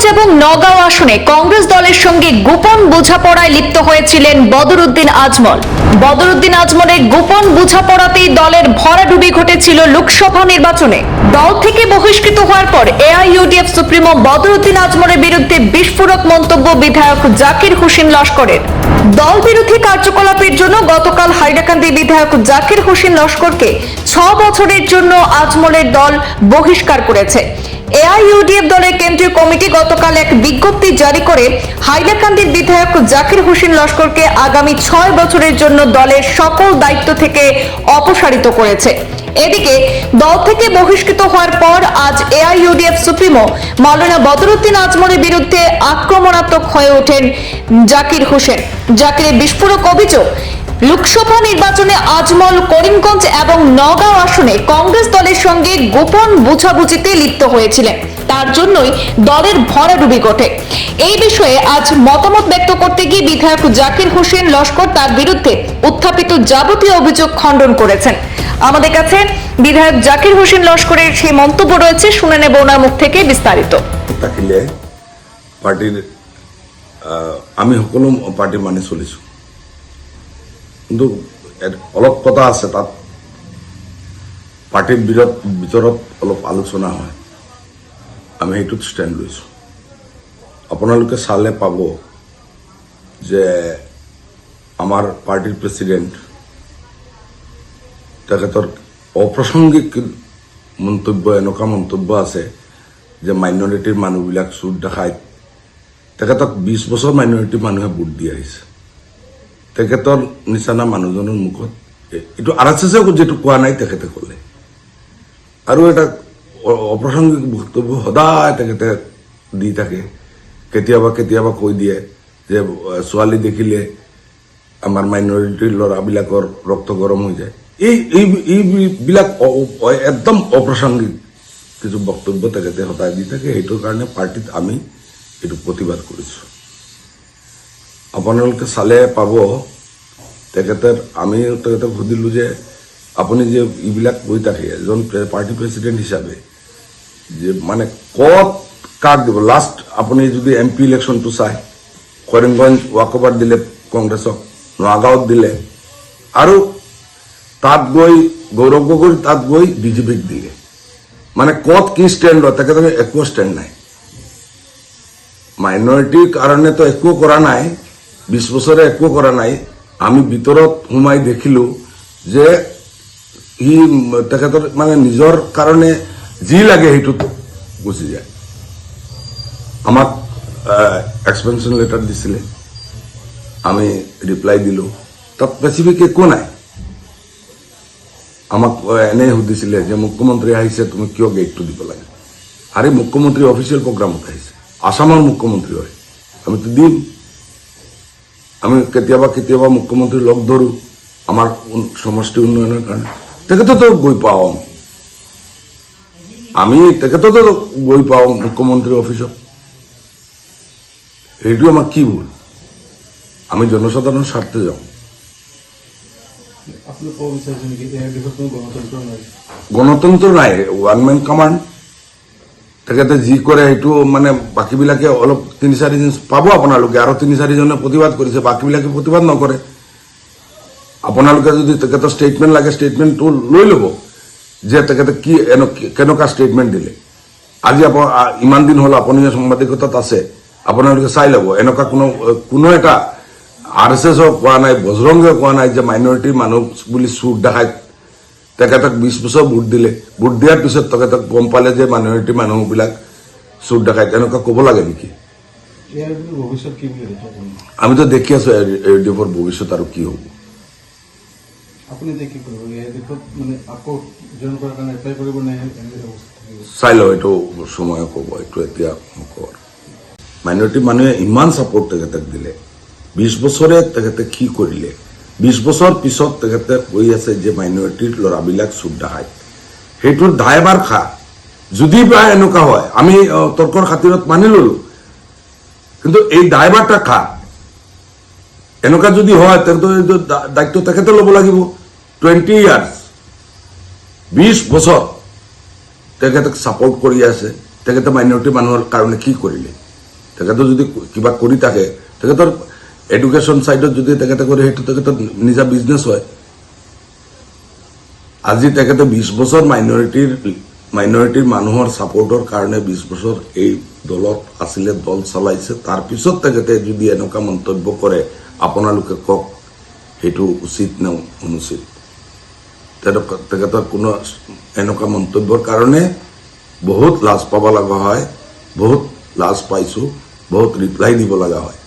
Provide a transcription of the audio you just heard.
করিমগঞ্জ এবং নগাঁও আসনে কংগ্রেস দলের সঙ্গে গোপন বোঝাপড়ায় লিপ্ত হয়েছিলেন বদরুদ্দিন আজমল। বদরুদ্দিন আজমলের গোপন বোঝাপড়াতেই দলের ভরাডুবি ঘটেছিল লোকসভা নির্বাচনে। দল থেকে বহিষ্কৃত হওয়ার পর এআইইউডিএফ সুপ্রিমো বদরুদ্দিন আজমলের বিরুদ্ধে বিস্ফোরক মন্তব্য বিধায়ক জাকির হোসেন লস্করের। দল বিরোধী কার্যকলাপের জন্য গতকাল হাইলাকান্দি বিধায়ক জাকির হোসেন লস্করকে ছ বছরের জন্য আজমলের দল বহিষ্কার করেছে। এআইইউডিএফ দলের কেন্দ্রীয় কমিটি গতকাল এক বিজ্ঞপ্তি জারি করে হাইলাকান্দির বিধায়ক জাকির হোসেন লস্করকে আগামী ছয় বছরের জন্য দলের সকল দায়িত্ব থেকে অপসারিত করেছে। এদিকে, দল থেকে বহিষ্কৃত হওয়ার পর আজ এআইইউডিএফ সুপ্রিমো মাওলানা বদরুদ্দিন আজমলের বিরুদ্ধে আক্রমণাত্মক হয়ে ওঠেন জাকির হোসেন। জাকিরের বিস্ফোরক অভিযোগ লোকসভা নির্বাচনে আজমল করিমগঞ্জ এবং নগাঁও আসনে কংগ্রেস দলের সঙ্গে গোপন বুঝাবুঝিতে লিপ্ত হয়েছিলেন। তার জন্যই দলের ভরাডুবি ঘটে। এই বিষয়ে আজ মতামত ব্যক্ত করতে গিয়ে বিধায়ক জাকির হোসেন লস্কর তার বিরুদ্ধে উত্থাপিত যাবতীয় অভিযোগ খণ্ডন করেছেন। আমাদের কাছে বিধায়ক জাকির হোসেন লস্করের সেই মন্তব্য রয়েছে শুনে নেব ওনার মুখ থেকে বিস্তারিত। আহ, আমি সকলো পাৰ্টি মানি চলিছোঁ কিন্তু অলপ কথা আছে, তাত পাৰ্টীৰ বিৰত ভিতৰত অলপ আলোচনা হয়। আমি সেইটোত ষ্টেণ্ড লৈছোঁ। আপোনালোকে চালে পাব যে আমাৰ পাৰ্টীৰ প্ৰেচিডেণ্ট তেখেতৰ অপ্ৰাসংগিক মন্তব্য, এনেকুৱা মন্তব্য আছে যে মাইনৰিটিৰ মানুহবিলাক চুৰ দেখায় তেখেতক বিছ বছৰ মাইনৰিটিৰ মানুহে ভোট দি আহিছে। তেখেতৰ নিচিনা মানুহজনৰ মুখত এইটো আৰ এছ এছেও যিটো কোৱা নাই, তেখেতে ক'লে। আৰু এটা অপ্ৰাসংগিক বক্তব্য সদায় তেখেতে দি থাকে। কেতিয়াবা কেতিয়াবা কৈ দিয়ে যে ছোৱালী দেখিলে আমাৰ মাইনৰিটিৰ ল'ৰাবিলাকৰ ৰক্ত গৰম হৈ যায়। এই, এই- এইবিলাক একদম অপ্ৰাসংগিক কিছু বক্তব্য তেখেতে সদায় দি থাকে। সেইটোৰ কাৰণে পাৰ্টীত আমি এইটো প্ৰতিবাদ কৰিছোঁ। আপোনালোকে চালে পাব। তেখেতে আমি তেখেতক সুধিলোঁ যে, আপুনি যে এইবিলাক কৈ থাকে, এজন প্ৰে- পাৰ্টি প্ৰেচিডেণ্ট হিচাপে, যে মানে ক'ত কাক দিব? লাষ্ট আপুনি যদি এম পি ইলেকশ্যনটো চায়, কৰিমগঞ্জ ৱাকঅভাৰ দিলে, কংগ্ৰেছক, নগাঁৱত দিলে, আৰু তাত গৈ, গৌৰৱ গগৈ তাত গৈ বিজেপিক দিলে মানে ক'ত কি ষ্টেণ্ড লয়? তেখেতৰ একো ষ্টেণ্ড নাই। মাইনৰিটিৰ কাৰণেতো একো কৰা নাই। বিছ বছৰে একো কৰা নাই। আমি ভিতৰত সোমাই দেখিলোঁ যে সি তেখেতৰ মানে নিজৰ কাৰণে যি লাগে সেইটোত গুচি যায়। আমাক এক্সপেনশ্যন লেটাৰ দিছিলে। আমি ৰিপ্লাই দিলোঁ। তাত স্পেচিফিক একো নাই। আমাক আহ, এনে সুধিছিলে যে মুখ্যমন্ত্ৰী আহিছে তুমি কিয় গেটটো দিব লাগে? আৰে মুখ্যমন্ত্ৰী অফিচিয়েল প্ৰগ্ৰামত আহিছে। আসামৰ মুখ্যমন্ত্ৰী হয়। আমিতো দিম। আমি কেতিয়াবা কেতিয়াবা মুখ্যমন্ত্ৰী লগ ধৰোঁ আমাৰ সমষ্টি উন্নয়নৰ কাৰণে। তেখেততো গৈ পাওঁ। আমি তেখেততো গৈ পাওঁ মুখ্যমন্ত্ৰী অফিচত। সেইটো আমাৰ কি ভুল? আমি জনসাধাৰণৰ স্বাৰ্থে যাওঁ। গণতন্ত্ৰ নাই। গণতন্ত্ৰ নাই ওৱান মেন কমাণ্ড তেখেতে যি কৰে সেইটো মানে বাকীবিলাকে অলপ তিনি চাৰিজন পাব আপোনালোকে। আৰু তিনি চাৰিজনে প্ৰতিবাদ কৰিছে, বাকীবিলাকে প্ৰতিবাদ নকৰে। আপোনালোকে যদি তেখেতৰ ষ্টেটমেণ্ট লাগে ষ্টেটমেণ্টটো লৈ ল'ব যে তেখেতে কি কেনেকুৱা ষ্টেটমেণ্ট দিলে। আজি ইমান দিন হ'ল আপুনি সাংবাদিকতাত আছে, আপোনালোকে চাই ল'ব। এনেকুৱা কোনো কোনো এটা আৰ এছ এছক কোৱা নাই বজৰংগে কোৱা নাই যে মাইনৰিটিৰ মানুহ বুলি চুৰ দেখাই তেখেতক বিছ বছৰ ভোট দিলে। ভোট দিয়াৰ পিছত তেখেতক গম পালে যে মাইনৰিটি মানুহবিলাক চুৰ দেখায়। তেনেকুৱা ক'ব লাগে নেকি? আমিতো দেখি আছো এ ডি এফৰ ভৱিষ্যত আৰু কি হ'ব। মানে চাই লওঁ এইটো সময়ে ক'ব এইটো এতিয়া নকওঁ মাইনৰিটি মানুহে ইমান ছাপৰ্ট তেখেতক দিলে। বিছ বছৰে তেখেতে কি কৰিলে? বিছ বছৰ পিছত তেখেতে কৈ আছে যে মাইনৰিটিৰ ল'ৰাবিলাক চুৰ দেখায় সেইটোৰ দায়ভাৰ খা। যদি বা এনেকুৱা হয়, আমি তৰ্কৰ খাতিৰত মানি ললো। কিন্তু এই দায়ভাৰটা খা। এনেকুৱা যদি হয় তেন্তে দায়িত্ব তেখেতে ল'ব লাগিব। Twenty years. বিছ বছৰ তেখেতক ছাপৰ্ট কৰি আছে। তেখেতে মাইনৰিটি মানুহৰ কাৰণে কি কৰিলে? তেখেতে যদি কিবা কৰি থাকে, তেখেতৰ এডুকেশ্যন চাইডত যদি তেখেতে কৰে সেইটো তেখেতৰ নিজা বিজনেছ হয়, আজি তেখেতে বিশ বছৰ মাইনৰিটিৰ মাইনৰিটিৰ মানুহৰ ছাপোৰ্টৰ কাৰণে বিশ বছৰ এই দলত আছিলে, দল চলাইছে। তাৰপিছত তেখেতে যদি এনেকুৱা মন্তব্য কৰে, আপোনালোকে কওক, সেইটো উচিত নে অনুচিত? তেখেতৰ কোনো এনেকুৱা মন্তব্যৰ কাৰণে বহুত লাজ পাব লগা হয়, বহুত লাজ পাইছোঁ, বহুত ৰিপ্লাই দিব লগা হয়।